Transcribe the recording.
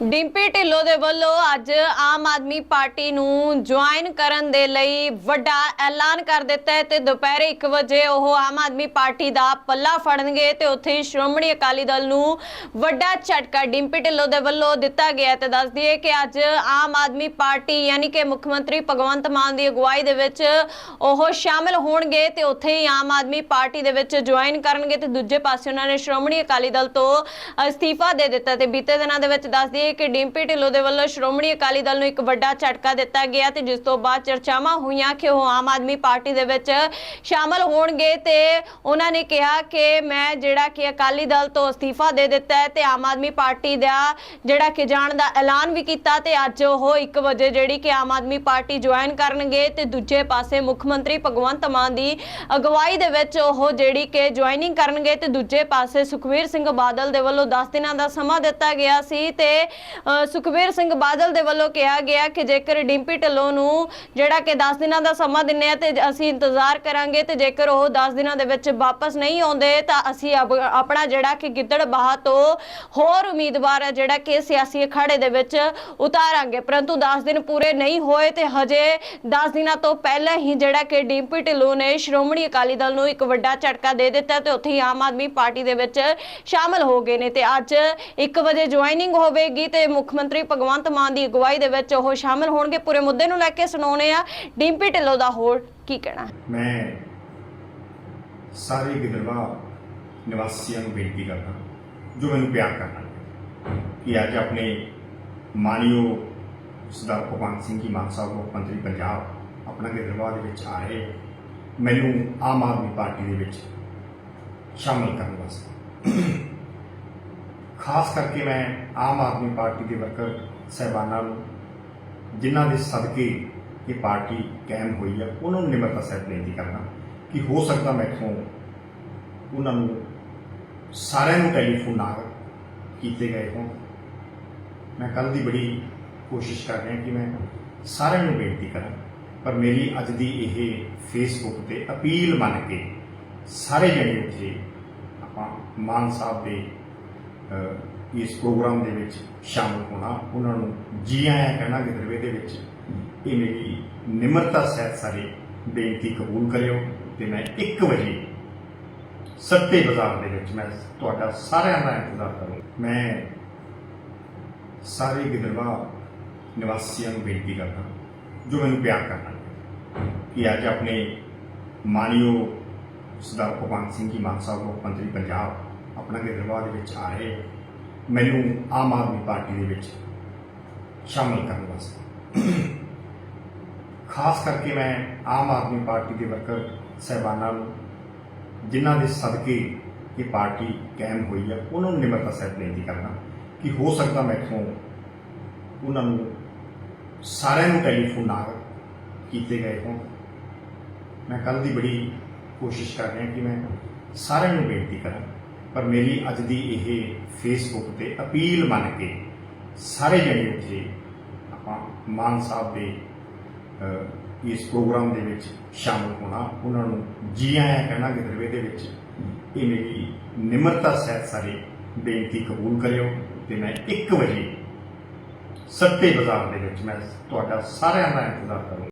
ਡਿੰਪੀ ਢਿੱਲੋਂ ਦੇ ਵੱਲੋਂ ਅੱਜ ਆਮ ਆਦਮੀ ਪਾਰਟੀ ਨੂੰ ਜੁਆਇਨ ਕਰਨ ਦੇ ਲਈ ਵੱਡਾ ਐਲਾਨ ਕਰ ਦਿੱਤਾ ਹੈ ਤੇ ਦੁਪਹਿਰੇ 1 ਵਜੇ ਉਹ ਆਮ ਆਦਮੀ ਪਾਰਟੀ ਦਾ ਪੱਲਾ ਫੜਨਗੇ ਤੇ ਉੱਥੇ ਹੀ ਸ਼੍ਰੋਮਣੀ ਅਕਾਲੀ ਦਲ ਨੂੰ ਵੱਡਾ ਝਟਕਾ ਡਿੰਪੀ ਢਿੱਲੋਂ ਦੇ ਵੱਲੋਂ ਦਿੱਤਾ ਗਿਆ ਹੈ ਤੇ ਦੱਸ ਦਈਏ ਕਿ ਅੱਜ ਆਮ ਆਦਮੀ ਪਾਰਟੀ ਯਾਨੀ ਕਿ ਮੁੱਖ ਮੰਤਰੀ ਭਗਵੰਤ ਮਾਨ ਦੀ ਅਗਵਾਈ ਦੇ ਵਿੱਚ ਉਹ ਸ਼ਾਮਿਲ ਹੋਣਗੇ ਤੇ ਉੱਥੇ ਹੀ ਆਮ ਆਦਮੀ ਪਾਰਟੀ ਦੇ ਵਿੱਚ ਜੁਆਇਨ ਕਰਨਗੇ ਤੇ ਦੂਜੇ ਪਾਸੇ ਉਹਨਾਂ ਨੇ ਸ਼੍ਰੋਮਣੀ ਅਕਾਲੀ ਦਲ ਤੋਂ ਅਸਤੀਫਾ ਦੇ ਦਿੱਤਾ ਤੇ ਬੀਤੇ ਦਿਨਾਂ ਦੇ ਵਿੱਚ ਦੱਸ ਦਈਏ ਕਿ ਡਿੰਪੀ ਢਿੱਲੋਂ ਦੇ ਵੱਲੋਂ ਸ਼੍ਰੋਮਣੀ ਅਕਾਲੀ ਦਲ ਨੂੰ ਇੱਕ ਵੱਡਾ ਝਟਕਾ ਦਿੱਤਾ ਗਿਆ ਤੇ ਜਿਸ ਤੋਂ ਬਾਅਦ ਚਰਚਾਵਾਂ ਹੋਈਆਂ ਕਿ ਉਹ ਆਮ ਆਦਮੀ ਪਾਰਟੀ ਦੇ ਵਿੱਚ ਸ਼ਾਮਲ ਹੋਣਗੇ ਤੇ ਉਹਨਾਂ ਨੇ ਕਿਹਾ ਕਿ ਮੈਂ ਜਿਹੜਾ ਕਿ ਅਕਾਲੀ ਦਲ ਤੋਂ ਅਸਤੀਫਾ ਦੇ ਦਿੱਤਾ ਹੈ ਤੇ ਆਮ ਆਦਮੀ ਪਾਰਟੀ ਦਾ ਜਿਹੜਾ ਕਿ ਜਾਣ ਦਾ ਐਲਾਨ ਵੀ ਕੀਤਾ ਤੇ ਅੱਜ ਉਹ 1 ਵਜੇ ਜਿਹੜੀ ਕਿ ਆਮ ਆਦਮੀ ਪਾਰਟੀ ਜੁਆਇਨ ਕਰਨਗੇ ਤੇ ਦੂਜੇ ਪਾਸੇ ਮੁੱਖ ਮੰਤਰੀ ਭਗਵੰਤ ਮਾਨ ਦੀ ਅਗਵਾਈ ਦੇ ਵਿੱਚ ਉਹ ਜਿਹੜੀ ਕਿ ਜੁਆਇਨਿੰਗ ਕਰਨਗੇ ਤੇ ਦੂਜੇ ਪਾਸੇ ਸੁਖਵੀਰ ਸਿੰਘ ਬਾਦਲ ਦੇ ਵੱਲੋਂ 10 ਦਿਨਾਂ ਦਾ ਸਮਾਂ ਦਿੱਤਾ ਗਿਆ ਸੀ ਤੇ ਸੁਖਵੀਰ ਸਿੰਘ ਬਾਦਲ ਦੇ ਵੱਲੋਂ ਕਿਹਾ ਗਿਆ ਕਿ ਜੇਕਰ ਡਿੰਪੀ ਢਿੱਲੋਂ ਨੂੰ ਜਿਹੜਾ ਕਿ 10 ਦਿਨਾਂ ਦਾ ਸਮਾਂ ਦਿੰਨੇ ਆ ਤੇ ਅਸੀਂ ਇੰਤਜ਼ਾਰ ਕਰਾਂਗੇ ਤੇ ਜੇਕਰ ਉਹ 10 ਦਿਨਾਂ ਦੇ ਵਿੱਚ ਵਾਪਸ ਨਹੀਂ ਆਉਂਦੇ ਤਾਂ ਅਸੀਂ ਆਪਣਾ ਜਿਹੜਾ ਕਿ ਗਿੱਦੜ ਬਾਹ ਤੋਂ ਹੋਰ ਉਮੀਦਵਾਰ ਹੈ ਜਿਹੜਾ ਕਿ ਸਿਆਸੀ ਅਖਾੜੇ ਦੇ ਵਿੱਚ ਉਤਾਰਾਂਗੇ। ਪਰੰਤੂ 10 ਦਿਨ ਪੂਰੇ ਨਹੀਂ ਹੋਏ ਤੇ ਹਜੇ 10 ਦਿਨਾਂ ਤੋਂ ਪਹਿਲਾਂ ਹੀ ਜਿਹੜਾ ਕਿ ਡਿੰਪੀ ਢਿੱਲੋਂ ਨੇ ਸ਼੍ਰੋਮਣੀ ਅਕਾਲੀ ਦਲ ਨੂੰ ਇੱਕ ਵੱਡਾ ਝਟਕਾ ਦੇ ਦਿੱਤਾ ਤੇ ਉੱਥੇ ਹੀ ਆਮ ਆਦਮੀ ਪਾਰਟੀ ਦੇ ਵਿੱਚ ਸ਼ਾਮਲ ਹੋ ਗਏ ਨੇ ਤੇ ਅੱਜ 1 ਵਜੇ ਜੁਆਇਨਿੰਗ ਹੋਵੇਗੀ ਤੇ ਮੁੱਖ ਮੰਤਰੀ ਭਗਵੰਤ ਮਾਨ ਦੀ ਅਗਵਾਈ ਦੇ ਵਿੱਚ ਉਹ ਸ਼ਾਮਲ ਹੋਣਗੇ। ਪੂਰੇ ਮੁੱਦੇ ਨੂੰ ਲੈ ਕੇ ਸੁਣਾਉਣੇ ਆ ਡਿੰਪੀ ਢਿੱਲੋਂ ਦਾ ਹੋਰ ਕੀ ਕਹਿਣਾ? ਮੈਂ ਸਾਰੇ ਗਿੱਦੜਵਾ ਨਿਵਾਸੀਆਂ ਨੂੰ ਬੇਨਤੀ ਕਰਦਾ, ਜੋ ਮੈਨੂੰ ਪਿਆਰ ਕਰਨਾ ਕਿ ਅੱਜ ਆਪਣੇ ਮਾਨਯੋਗ ਸਰਦਾਰ ਭਗਵੰਤ ਸਿੰਘ ਜੀ, ਮਾਨ ਸਾਹਿਬ, ਮੁੱਖ ਮੰਤਰੀ ਪੰਜਾਬ ਆਪਣਾ ਗਿੱਦੜਵਾ ਦੇ ਵਿੱਚ ਆ ਰਹੇ, ਮੈਨੂੰ ਆਮ ਆਦਮੀ ਪਾਰਟੀ ਦੇ ਵਿੱਚ ਸ਼ਾਮਲ ਕਰਨ ਵਾਸਤੇ। ਖਾਸ ਕਰਕੇ ਮੈਂ ਆਮ ਆਦਮੀ ਪਾਰਟੀ ਦੇ ਵਰਕਰ ਸਹਿਬਾਨਾਂ ਨੂੰ, ਜਿਨ੍ਹਾਂ ਦੇ ਸਦਕੇ ਇਹ ਪਾਰਟੀ ਕਾਇਮ ਹੋਈ ਹੈ ਉਹਨਾਂ ਨੂੰ ਨਿਮਰਤਾ ਸਹਿਤ ਬੇਨਤੀ ਕਰਨਾ ਕਿ ਹੋ ਸਕਦਾ ਮੈਥੋਂ ਉਹਨਾਂ ਨੂੰ ਸਾਰਿਆਂ ਨੂੰ ਟੈਲੀਫੋਨ ਨਾ ਕੀਤੇ ਗਏ ਹੋਣ। ਮੈਂ ਕੱਲ ਦੀ ਬੜੀ ਕੋਸ਼ਿਸ਼ ਕਰ ਰਿਹਾ ਕਿ ਮੈਂ ਸਾਰਿਆਂ ਨੂੰ ਬੇਨਤੀ ਕਰਾਂ, ਪਰ ਮੇਰੀ ਅੱਜ ਦੀ ਇਹ ਫੇਸਬੁੱਕ ਤੇ ਅਪੀਲ ਮੰਨ ਕੇ ਸਾਰੇ ਜਣੇ ਉੱਥੇ ਆਪਾਂ ਮਾਨ ਸਾਹਿਬ ਦੇ ਇਸ ਪ੍ਰੋਗਰਾਮ ਦੇ ਵਿੱਚ ਸ਼ਾਮਲ ਹੋਣਾ, ਉਹਨਾਂ ਨੂੰ ਜੀ ਆਇਆਂ ਕਹਿਣਾ ਗਿੱਦੜਵੇ ਦੇ ਵਿੱਚ ਇਹ ਮੇਰੀ ਨਿਮਰਤਾ ਸਹਿਤ ਸਾਰੇ ਬੇਨਤੀ ਕਬੂਲ ਕਰਿਓ ਤੇ ਮੈਂ 1 ਵਜੇ ਸੱਤੇ ਬਾਜ਼ਾਰ ਦੇ ਵਿੱਚ ਮੈਂ ਤੁਹਾਡਾ ਸਾਰਿਆਂ ਦਾ ਇੰਤਜ਼ਾਰ ਕਰੂੰ ਮੈਂ ਸਾਰੇ ਗਿੱਦੜਵਾ ਨਿਵਾਸੀਆਂ ਨੂੰ ਬੇਨਤੀ ਕਰਦਾ, ਜੋ ਮੈਨੂੰ ਪਿਆਰ ਕਰਨਾ ਕਿ ਅੱਜ ਆਪਣੇ ਮਾਨਯੋਗ ਸਰਦਾਰ ਭਗਵੰਤ ਸਿੰਘ ਜੀ, ਮਾਨ ਸਾਹਿਬ, ਮੁੱਖ ਮੰਤਰੀ ਪੰਜਾਬ ਆਪਣਾ ਗਿੱਦੜਵਾ ਦੇ ਵਿੱਚ ਆ ਰਹੇ ਮੈਨੂੰ ਆਮ ਆਦਮੀ ਪਾਰਟੀ ਦੇ ਵਿੱਚ ਸ਼ਾਮਲ ਕਰਨ ਵਾਸਤੇ। ਖਾਸ ਕਰਕੇ ਮੈਂ ਆਮ ਆਦਮੀ ਪਾਰਟੀ ਦੇ ਵਰਕਰ ਸਹਿਬਾਨਾਂ ਨੂੰ, ਜਿਨ੍ਹਾਂ ਦੇ ਸਦਕੇ ਇਹ ਪਾਰਟੀ ਕਾਇਮ ਹੋਈ ਹੈ ਉਹਨਾਂ ਨੂੰ ਨਿਮਰਤਾ ਸਹਿਤ ਬੇਨਤੀ ਕਰਨਾ ਕਿ ਹੋ ਸਕਦਾ ਮੈਥੋਂ ਉਹਨਾਂ ਨੂੰ ਸਾਰਿਆਂ ਨੂੰ ਟੈਲੀਫੋਨ ਨਾ ਕੀਤੇ ਗਏ ਹੋਣ। ਮੈਂ ਕੱਲ ਦੀ ਬੜੀ ਕੋਸ਼ਿਸ਼ ਕਰ ਰਿਹਾ ਕਿ ਮੈਂ ਸਾਰਿਆਂ ਨੂੰ ਬੇਨਤੀ ਕਰਾਂ ਪਰ ਮੇਰੀ ਅੱਜ ਦੀ ਇਹ ਫੇਸਬੁੱਕ ਤੇ ਅਪੀਲ ਮੰਨ ਕੇ ਸਾਰੇ ਜਣੇ ਉੱਥੇ ਆਪਾਂ ਮਾਨ ਸਾਹਿਬ ਦੇ ਇਸ ਪ੍ਰੋਗਰਾਮ ਦੇ ਵਿੱਚ ਸ਼ਾਮਲ ਹੋਣਾ, ਉਹਨਾਂ ਨੂੰ ਜੀ ਆਇਆਂ ਕਹਿਣਾ ਗਿੱਦੜਵੇ ਦੇ ਵਿੱਚ, ਇਹ ਮੇਰੀ ਨਿਮਰਤਾ ਸਹਿਤ ਸਾਰੇ ਬੇਨਤੀ ਕਬੂਲ ਕਰਿਓ ਤੇ ਮੈਂ 1 ਵਜੇ ਸੱਤੇ ਬਾਜ਼ਾਰ ਦੇ ਵਿੱਚ ਮੈਂ ਤੁਹਾਡਾ ਸਾਰਿਆਂ ਦਾ ਇੰਤਜ਼ਾਰ ਕਰੂੰਗਾ।